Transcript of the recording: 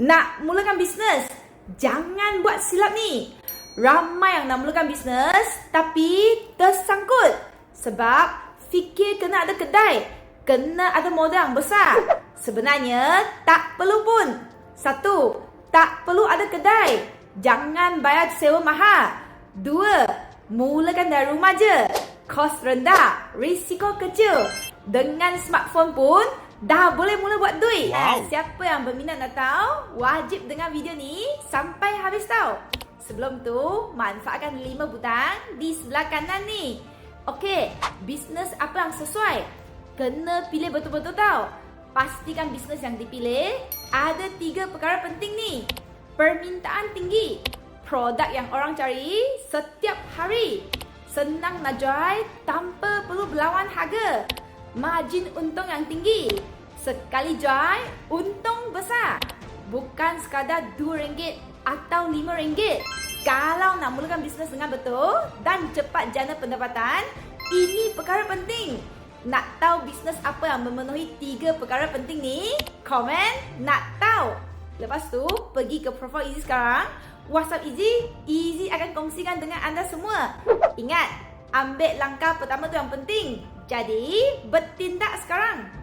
Nak mulakan bisnes, jangan buat silap ni. Ramai yang nak mulakan bisnes tapi tersangkut. Sebab fikir kena ada kedai, kena ada modal yang besar. Sebenarnya tak perlu pun. Satu, tak perlu ada kedai. Jangan bayar sewa mahal. Dua, mulakan dari rumah je. Kos rendah, risiko kecil. Dengan smartphone pun dah boleh mula buat duit. Wow. Siapa yang berminat nak tahu, wajib dengar video ni sampai habis tahu. Sebelum tu, manfaatkan lima butang di sebelah kanan ni. Okey, bisnes apa yang sesuai? Kena pilih betul-betul tau. Pastikan bisnes yang dipilih ada tiga perkara penting ni. Permintaan tinggi, produk yang orang cari setiap hari. Senang nak jual tanpa perlu berlawan harga. Margin untung yang tinggi. Sekali jual, untung besar. Bukan sekadar RM2 atau RM5. Kalau nak mulakan bisnes dengan betul dan cepat jana pendapatan, ini perkara penting. Nak tahu bisnes apa yang memenuhi tiga perkara penting ni? Komen nak tahu. Lepas tu, pergi ke profile Easy sekarang. WhatsApp Easy, Easy akan kongsikan dengan anda semua. Ingat, ambil langkah pertama tu yang penting. Jadi, bertindak sekarang.